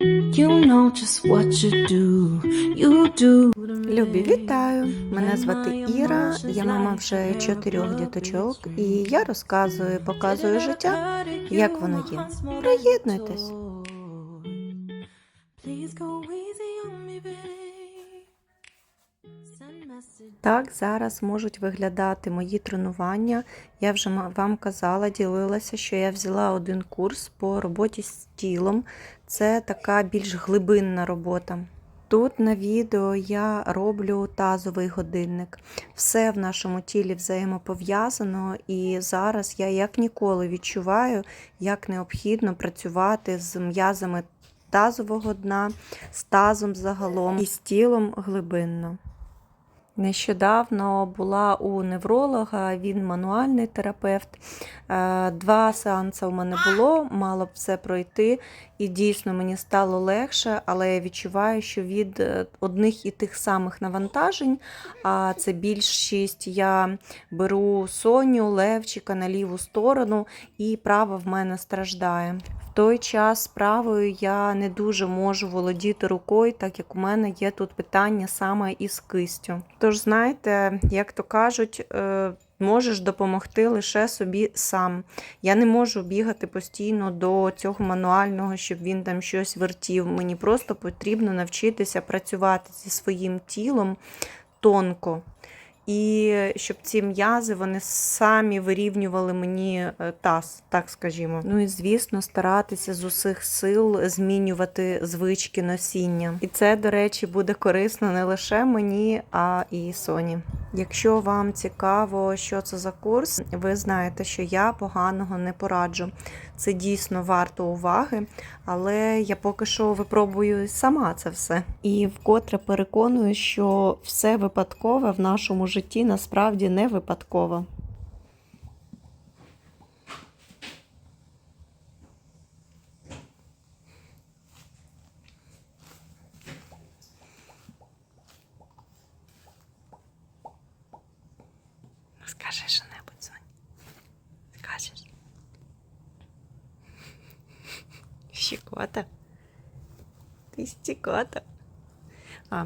You know just what you do. You do. Любі, вітаю! Мене звати Іра, я мама вже чотирьох діточок, і я розказую, показую життя, як воно є. Приєднуйтесь. Так зараз можуть виглядати мої тренування. Я вже вам казала, ділилася, що я взяла один курс по роботі з тілом. Це така більш глибинна робота. Тут на відео я роблю тазовий годинник. Все в нашому тілі взаємопов'язано, і зараз я як ніколи відчуваю, як необхідно працювати з м'язами тазового дна, з тазом загалом і з тілом глибинно. Нещодавно була у невролога, він мануальний терапевт. Е, Два сеанси у мене було, мало б все пройти, і дійсно мені стало легше, але я відчуваю, що від е, одних і тих самих навантажень, а це більшість, я беру Соню, Левчика на ліву сторону, і права в мене страждає. Той час правою я не дуже можу володіти рукою, так як у мене є тут питання саме із кистю. Тож, знаєте, як то кажуть, е, можеш допомогти лише собі сам. Я не можу бігати постійно до цього мануального, щоб він там щось вертів. Мені просто потрібно навчитися працювати зі своїм тілом тонко. І щоб ці м'язи вони самі вирівнювали мені е, таз, так скажімо. Ну і звісно, старатися з усіх сил змінювати звички носіння. І це, до речі, буде корисно не лише мені, а і Соні. Якщо вам цікаво, що це за курс, ви знаєте, що я поганого не пораджу. Це дійсно варто уваги, але я поки що випробую сама це все. І вкотре переконую, що все випадкове в нашому житті насправді не випадково. Скажи що-небудь, Сонь. Скажеш. Щекота. Ти стікота.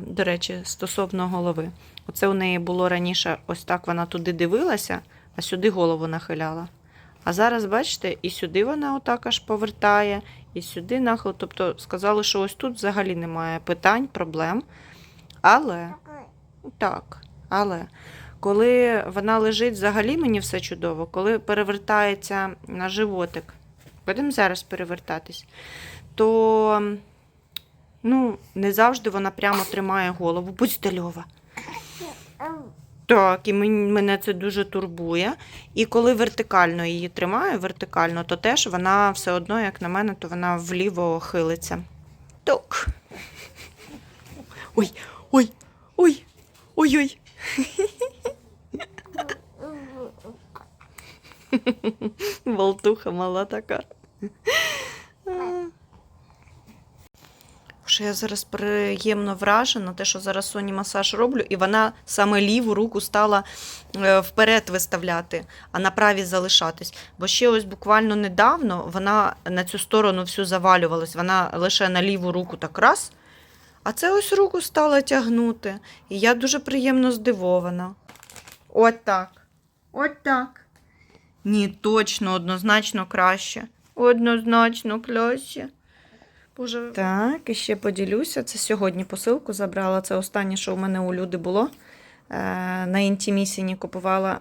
До речі, стосовно голови. Оце у неї було раніше, ось так вона туди дивилася, а сюди голову нахиляла. А зараз, бачите, і сюди вона отак аж повертає, і сюди нахил. Тобто сказали, що ось тут взагалі немає питань, проблем. Але так, але коли вона лежить, взагалі мені все чудово, коли перевертається на животик, будемо зараз перевертатись, то ну, не завжди вона прямо тримає голову. Будь здальова. Так, і мене це дуже турбує. І коли вертикально її тримаю, вертикально, то теж вона все одно, як на мене, то вона вліво хилиться. Так. Ой, ой, ой, ой-ой. Болтуха мала така. Що я зараз приємно вражена, те, що зараз Соні масаж роблю, і вона саме ліву руку стала е, вперед виставляти, а на правій залишатись. Бо ще ось буквально недавно вона на цю сторону всю завалювалась, вона лише на ліву руку так раз, а це ось руку стала тягнути. І я дуже приємно здивована. От так. От так. Ні, точно, однозначно краще. Однозначно краще. Боже. Так, і ще поділюся. Це сьогодні посилку забрала. Це останнє, що у мене у люди було. Е, на інтімісіні купувала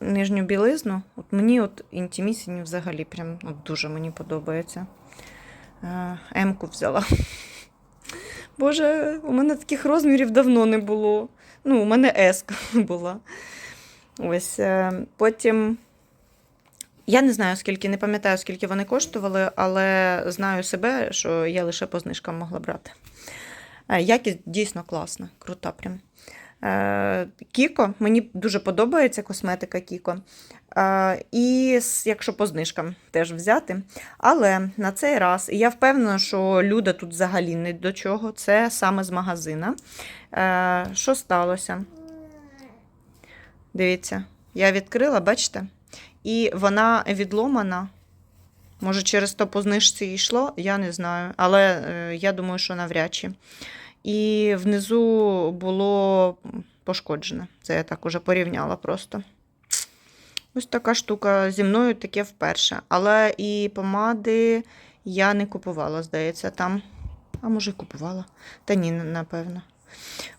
нижню білизну. От мені от інтімісіні взагалі прям от дуже мені подобається. Е, Емку взяла. Боже, у мене таких розмірів давно не було. Ну, у мене еска була. Ось. е, Потім. Я не знаю, скільки, не пам'ятаю, скільки вони коштували, але знаю себе, що я лише по знижкам могла брати. Е, Якість дійсно класна, крута прям. Е, Кіко, мені дуже подобається косметика Кіко. Е, І якщо по знижкам теж взяти. Але на цей раз, і я впевнена, що Люда тут взагалі не до чого, це саме з магазина. Що сталося? Дивіться, я відкрила, бачите? І вона відломана Може, через то по знижці йшло, я не знаю. Але е, я думаю, що навряд чи. І внизу було пошкоджене. Це я так уже порівняла просто. Ось така штука зі мною таке вперше. Але і помади я не купувала, здається, там. А може, й купувала. Та ні, напевно.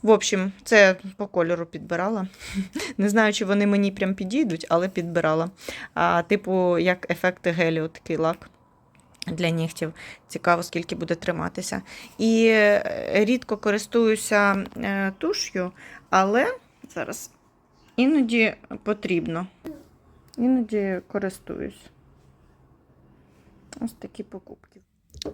В общем, це по кольору підбирала. Не знаю, чи вони мені прям підійдуть, але підбирала. А, типу, як ефекти геліо, такий лак для нігтів. Цікаво, скільки буде триматися. І е, рідко користуюся е, туш'ю, але зараз іноді потрібно. Іноді користуюсь. Ось такі покупки.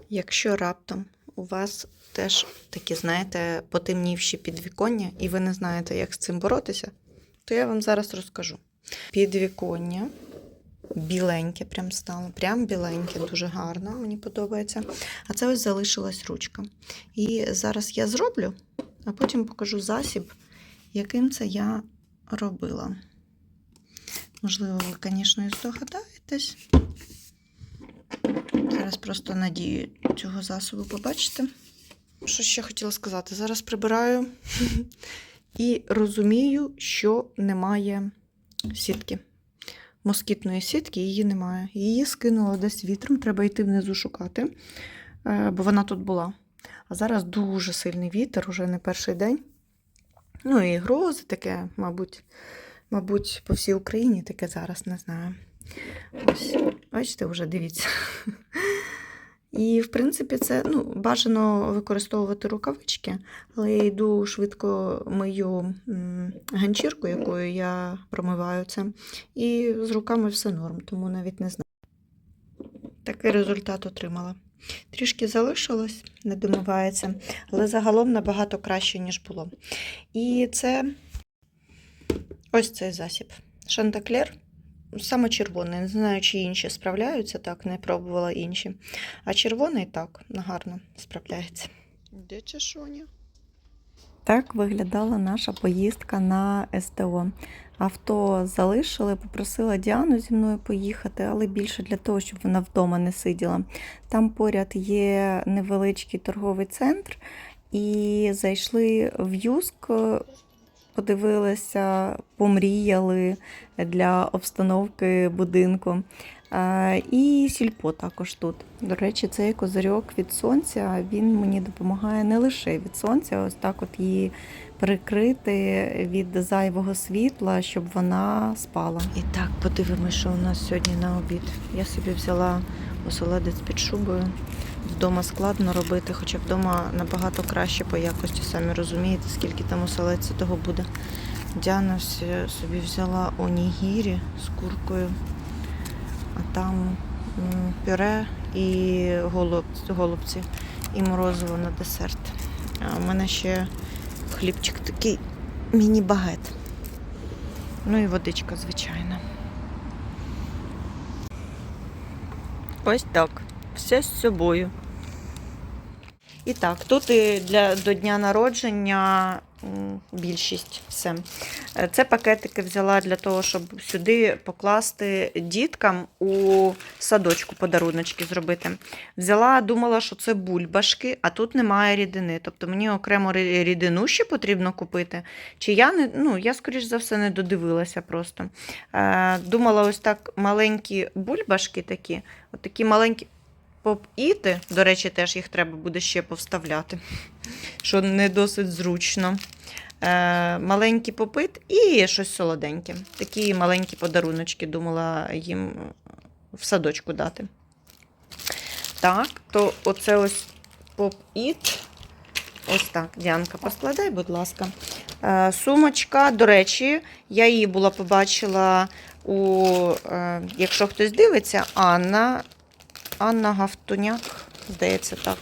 Якщо раптом у вас теж такі, знаєте, потемнівші підвіконня, і ви не знаєте, як з цим боротися, то я вам зараз розкажу. Підвіконня біленьке прям стало, прям біленьке, дуже гарно, мені подобається. А це ось залишилась ручка. І зараз я зроблю, а потім покажу засіб, яким це я робила. Можливо, ви, звісно, і здогадаєтесь. Зараз просто надію цього засобу побачите. Що ще хотіла сказати? Зараз прибираю і розумію, що немає сітки. Москітної сітки її немає. Її скинуло десь вітром, треба йти внизу шукати, е, бо вона тут була. А зараз дуже сильний вітер, уже не перший день. Ну і грози таке, мабуть, мабуть, по всій Україні таке зараз не знаю. Ось, бачите, вже дивіться. І, в принципі, це ну, бажано використовувати рукавички, але я йду швидко мию ганчірку, якою я промиваю це. І з руками все норм, тому навіть не знаю. Такий результат отримала. Трішки залишилось, не домивається, але загалом набагато краще, ніж було. І це ось цей засіб. Шантаклер. Саме червоний. Не знаю, чи інші справляються так, не пробувала інші. А червоний так, гарно справляється. Де чешуня? Так виглядала наша поїздка на СТО. Авто залишили, попросила Діану зі мною поїхати, але більше для того, щоб вона вдома не сиділа. Там поряд є невеличкий торговий центр, і зайшли в Юск, подивилися, помріяли для обстановки будинку. Е, І сільпо також тут. До речі, цей козирьок від сонця він мені допомагає не лише від сонця, ось так от її прикрити від зайвого світла, щоб вона спала. І так, подивимось, що у нас сьогодні на обід. Я собі взяла оселедець під шубою. Вдома складно робити, хоча вдома набагато краще по якості, самі розумієте, скільки там оселедця того буде. Діана собі взяла онігірі з куркою, а там пюре і голубці, і морозиво на десерт. А у мене ще хлібчик такий міні-багет. Ну і водичка, звичайно. Ось так. Все з собою. І так, тут і для до дня народження більшість все. Е, Це пакетики взяла для того, щоб сюди покласти діткам у садочку подаруночки зробити. Взяла, думала, що це бульбашки, а тут немає рідини. Тобто мені окремо рі- рідину ще потрібно купити. Чи я не, ну, я, скоріш за все, не додивилася просто. Е, думала, ось так маленькі бульбашки такі, от такі маленькі. Поп-іти, до речі, теж їх треба буде ще повставляти, що не досить зручно. Е, маленький попит і щось солоденьке. Такі маленькі подаруночки думала їм в садочку дати. Так, то оце ось поп-іт. Ось так, Діанка, поскладай, будь ласка. Е, сумочка, до речі, я її була побачила у, е, якщо хтось дивиться, Анна Анна Гавтуняк, здається, так.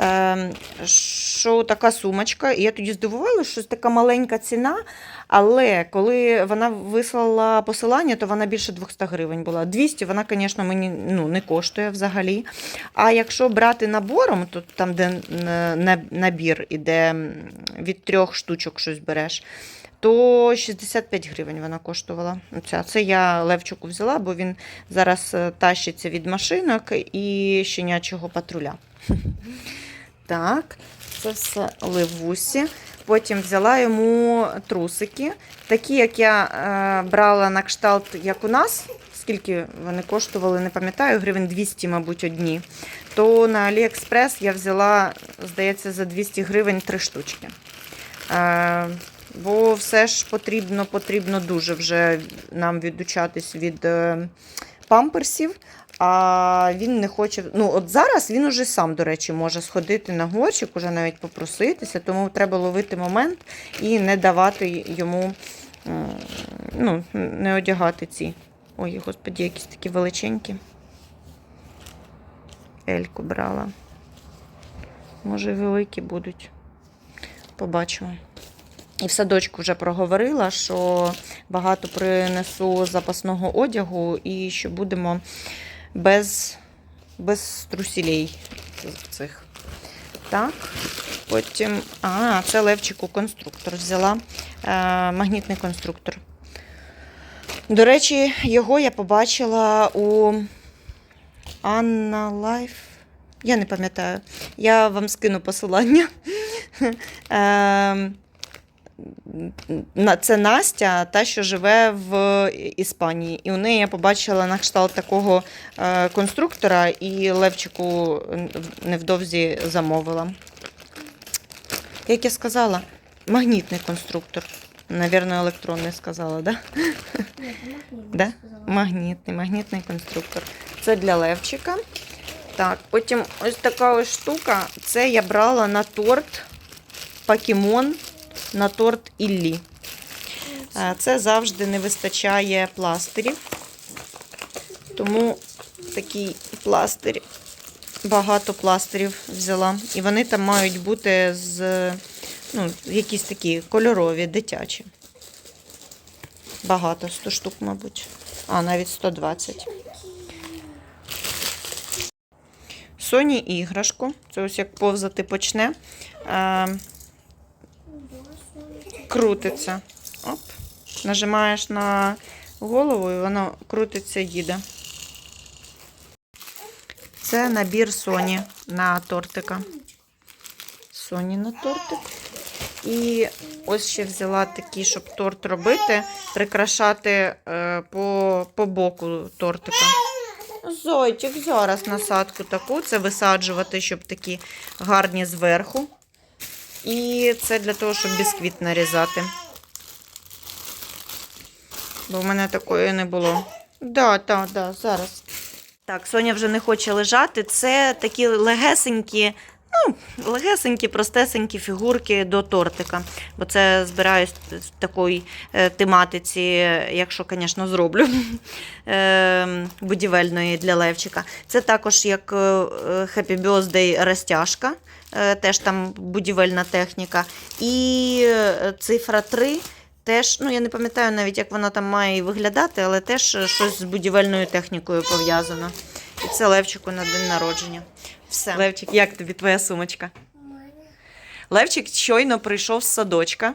Е, що така сумочка, і я тоді здивувалася, що така маленька ціна, але коли вона вислала посилання, то вона більше 200 гривень була. 200 вона, звісно, мені ну, не коштує взагалі. А якщо брати набором, то там, де е, набір іде від трьох штучок щось береш, то то 65 гривень вона коштувала. Оця. Це я Левчику взяла, бо він зараз е, тащиться від машинок і щенячого патруля. Так, це все Левусі. Потім взяла йому трусики, такі, як я е, брала на кшталт, як у нас. Скільки вони коштували, не пам'ятаю, гривень 200, мабуть, одні. То на Аліекспрес я взяла, здається, за 200 гривень три штучки. Бо все ж потрібно, потрібно дуже вже нам відучатись від е, памперсів. А він не хоче. Ну, от зараз він уже сам, до речі, може сходити на горщик, уже навіть попроситися, тому треба ловити момент і не давати йому ну, не одягати ці. Ой, господі, якісь такі величенькі. Ельку брала. Може, великі будуть. Побачимо. І в садочку вже проговорила, що багато принесу запасного одягу і що будемо без, без трусілей цих. Так. Потім. А, це Левчику конструктор взяла. Е, магнітний конструктор. До речі, його я побачила у Анна Лайф. Я не пам'ятаю. Я вам скину посилання. Це Настя, та, що живе в Іспанії. І у неї я побачила на кшталт такого е, конструктора, і Левчику невдовзі замовила. Як я сказала, магнітний конструктор. Навірно, електронний сказала, да? Да? Магнітний, магнітний конструктор. Це для Левчика. Так, потім ось така ось штука. Це я брала на торт Покемон, на торт Іллі. Е, Це завжди не вистачає пластирів. Тому такий пластир, багато пластирів взяла. І вони там мають бути з ну, якісь такі кольорові, дитячі. Багато, 100 штук, мабуть. А, навіть 120. Соні іграшку. Це ось як повзати почне. Крутиться. Оп. Нажимаєш на голову і воно крутиться, їде. Це набір Соні на тортика. Соні на тортик. І ось ще взяла такий, щоб торт робити, прикрашати е, по, по боку тортика. Зойчик, зараз насадку таку. Це висаджувати, щоб такі гарні зверху. І це для того, щоб бісквіт нарізати. Бо в мене такої не було. Да, так, да, зараз. Так, Соня вже не хоче лежати. Це такі легесенькі, ну, легесенькі, простесенькі фігурки до тортика. Бо це збираюсь в такій е, тематиці, якщо, звісно, зроблю е, будівельної для Левчика. Це також як е, Happy Birthday розтяжка, теж там будівельна техніка. І е, цифра 3. Теж, ну я не пам'ятаю навіть, як вона там має виглядати, але теж е, щось з будівельною технікою пов'язано. І це Левчику на день народження. Все. Левчик, як тобі твоя сумочка? Левчик щойно прийшов з садочка.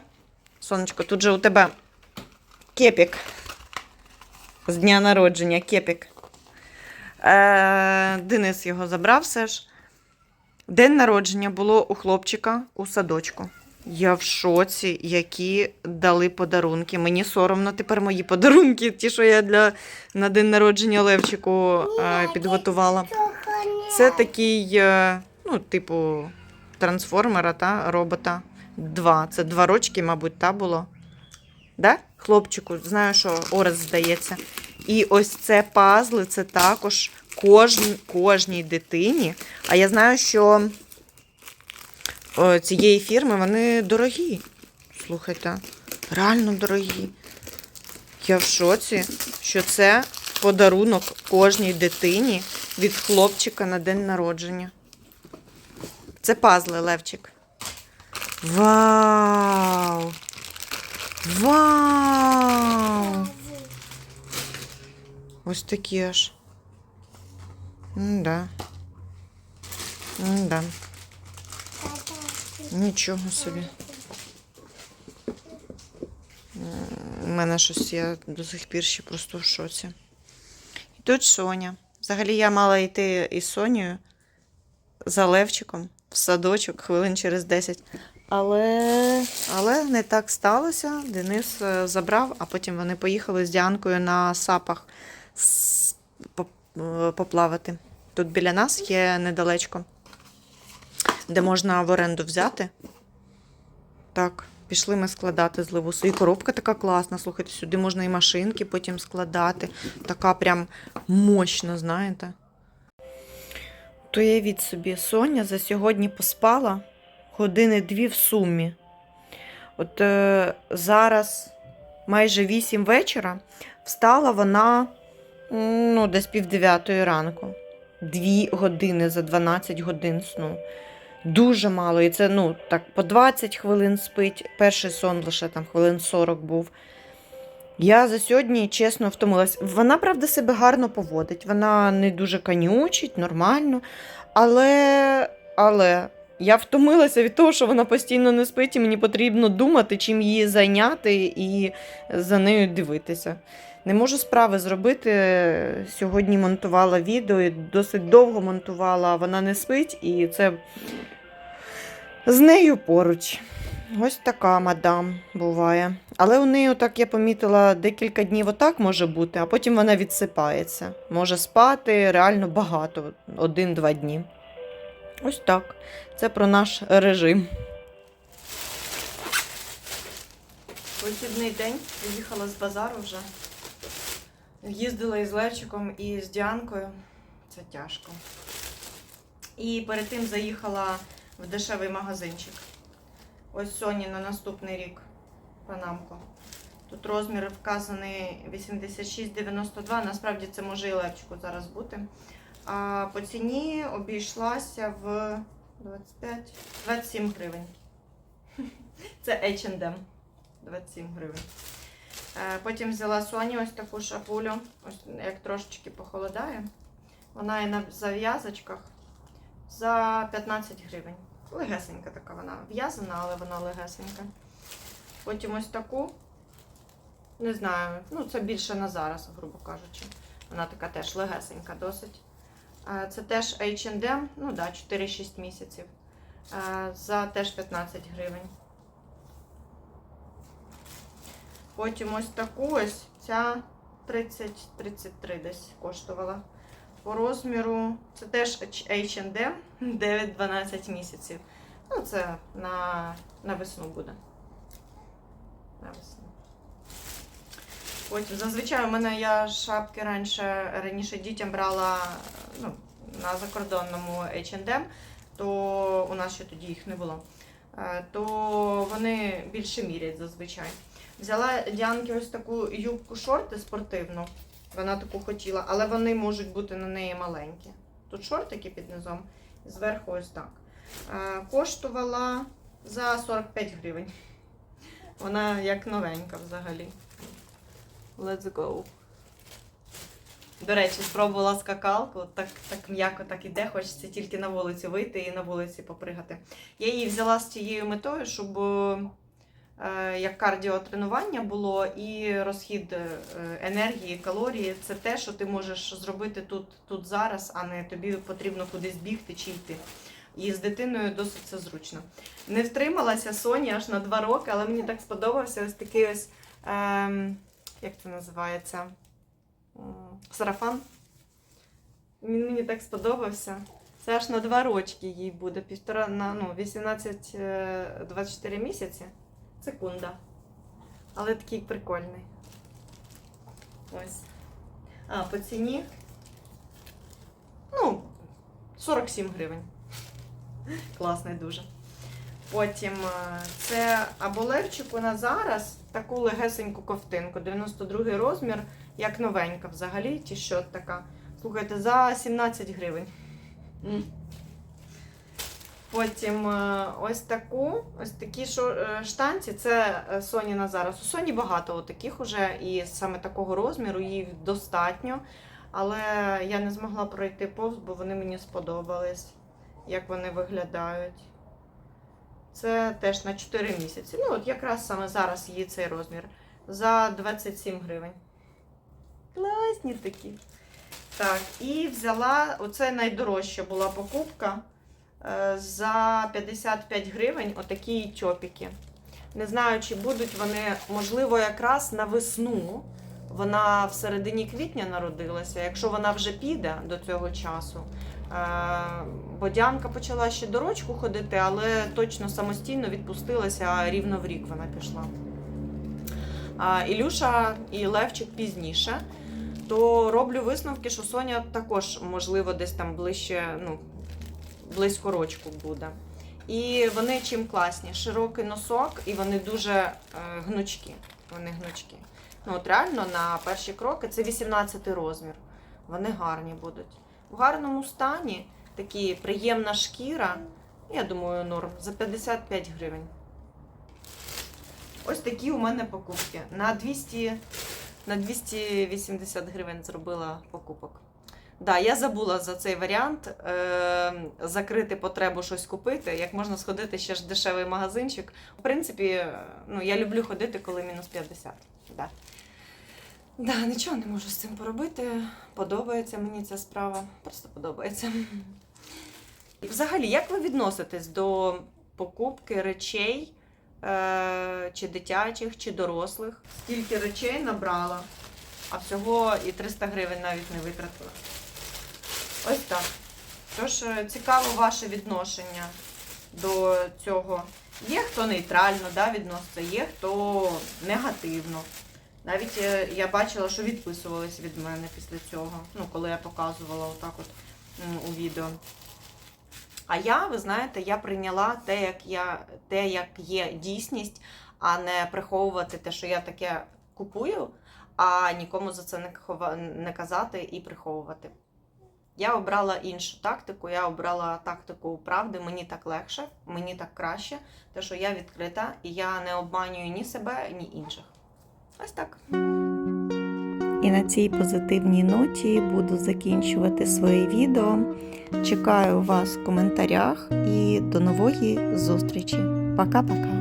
Сонечко, тут же у тебе кепік. З дня народження кепік. Е, Денис його забрав все ж. День народження було у хлопчика у садочку. Я в шоці, які дали подарунки. Мені соромно тепер мої подарунки, ті, що я для на день народження Левчику е, підготувала. Це такий, е, ну, типу, трансформера, та, робота. Два. Це два рочки, мабуть, та було. Да? Хлопчику, знаю, що Орес здається. І ось це пазли, це також кожн, кожній дитині. А я знаю, що цієї фірми вони дорогі. Слухайте, реально дорогі. Я в шоці, що це подарунок кожній дитині від хлопчика на день народження. Це пазли, Левчик. Вау! Вау! Ось такі аж. М-да. М-да. Нічого собі. У мене щось я до сих пір ще просто в шоці. І тут Соня. Взагалі я мала йти із Сонею за Левчиком в садочок хвилин через 10. Але, але не так сталося. Денис е, забрав, а потім вони поїхали з Діанкою на сапах поплавати. Тут біля нас є недалечко, де можна в оренду взяти. Так, пішли ми складати зливу. І коробка така класна. Слухайте, сюди можна і машинки потім складати. Така прям мощна, знаєте. То уявіть собі, Соня за сьогодні поспала години дві в сумі. От е, зараз майже 8 вечора встала вона ну, десь пів дев'ятої ранку. Дві години за 12 годин сну. Дуже мало. І це ну, так, по 20 хвилин спить. Перший сон лише там хвилин 40 був. Я за сьогодні чесно втомилась. Вона, правда, себе гарно поводить. Вона не дуже канючить, нормально. Але, але я втомилася від того, що вона постійно не спить, і мені потрібно думати, чим її зайняти і за нею дивитися. Не можу справи зробити. Сьогодні монтувала відео, і досить довго монтувала, вона не спить, і це з нею поруч. Ось така мадам буває. Але у неї, так я помітила, декілька днів отак може бути, а потім вона відсипається. Може спати реально багато, один-два дні. Ось так. Це про наш режим. Вихідний день приїхала з базару вже. Їздила із Левчиком і з Діанкою. Це тяжко. І перед тим заїхала в дешевий магазинчик. Ось Соні на наступний рік панамку. Тут розмір вказаний 86,92. Насправді це може і Левчику зараз бути. А по ціні обійшлася в 25, 27 гривень. Це H&M. 27 гривень. Е, Потім взяла Соні ось таку шапулю. Ось як трошечки похолодає. Вона і на зав'язочках за 15 гривень. Легесенька така вона. В'язана, але вона легесенька. Потім ось таку. Не знаю, ну це більше на зараз, грубо кажучи. Вона така теж легесенька досить. Е, Це теж H&M, ну да, 4-6 місяців. Е, За теж 15 гривень. Потім ось таку ось ця 30-33 десь коштувала. По розміру це теж H&M 9-12 місяців. Ну, це на, на весну буде. На весну. Потім, зазвичай у мене я шапки раніше, раніше дітям брала ну, на закордонному H&M, то у нас ще тоді їх не було. Е, То вони більше мірять зазвичай. Взяла Діанки ось таку юбку шорти спортивну. Вона таку хотіла, але вони можуть бути на неї маленькі. Тут шортики під низом, зверху ось так. Е, Коштувала за 45 гривень. Вона як новенька взагалі. Let's go. До речі, спробувала скакалку, так, так м'яко так іде, хочеться тільки на вулицю вийти і на вулиці попригати. Я її взяла з тією метою, щоб е, як кардіотренування було і розхід е, енергії, калорії. Це те, що ти можеш зробити тут, тут зараз, а не тобі потрібно кудись бігти чи йти. І з дитиною досить це зручно. Не втрималася Соня аж на два роки, але мені так сподобався ось такий ось, ем, як це називається? Сарафан. Він мені так сподобався. Це аж на два рочки їй буде. Півтора на ну, 18-24 місяці. Секунда. Але такий прикольний. Ось. А, по ціні. Ну, 47 гривень. Класний дуже. Потім е, це або Левчику на зараз таку легесеньку ковтинку. 92 розмір, як новенька взагалі, ті що така. Слухайте, за 17 гривень. Потім е, ось таку, ось такі е, штанці, це е, Соні на зараз. У Соні багато таких уже, і саме такого розміру, їх достатньо. Але я не змогла пройти повз, бо вони мені сподобались, як вони виглядають. Це теж на 4 місяці. Ну, от якраз саме зараз її цей розмір. за 27 гривень. Класні такі. Так, і взяла, оце найдорожча була покупка. Е, За 55 гривень отакі чопіки. Не знаю, чи будуть вони, можливо, якраз на весну. Вона в середині квітня народилася. Якщо вона вже піде до цього часу. Е, Бодянка почала ще до рочку ходити, але точно самостійно відпустилася, рівно в рік вона пішла. Ілюша і Левчик пізніше. То роблю висновки, що Соня також, можливо, десь там ближче, ну, близько рочку буде. І вони чим класні? Широкий носок, і вони дуже е, гнучкі. Вони гнучкі. Ну, от реально на перші кроки це 18 розмір. Вони гарні будуть. В гарному стані такі приємна шкіра. Я думаю, норм за 55 гривень. Ось такі у мене покупки. На 200, на 280 гривень зробила покупок. Да, я забула за цей варіант е, закрити потребу щось купити. Як можна сходити ще ж дешевий магазинчик. В принципі, е, ну, я люблю ходити, коли мінус 50. Да. Да, нічого не можу з цим поробити. Подобається мені ця справа. Просто подобається. І взагалі, як ви відноситесь до покупки речей, е, чи дитячих, чи дорослих? Скільки речей набрала, а всього і 300 гривень навіть не витратила. Ось так. Тож е, цікаво ваше відношення до цього. Є хто нейтрально да, відноситься, є хто негативно. Навіть е, я бачила, що відписувались від мене після цього, ну, коли я показувала отак от у відео. А я, ви знаєте, я прийняла те, як я, те, як є дійсність, а не приховувати те, що я таке купую, а нікому за це не, казати і приховувати. Я обрала іншу тактику, я обрала тактику правди, мені так легше, мені так краще, те, що я відкрита і я не обманюю ні себе, ні інших. Ось так. І на цій позитивній ноті буду закінчувати своє відео. Чекаю вас в коментарях і до нової зустрічі. Пока-пока.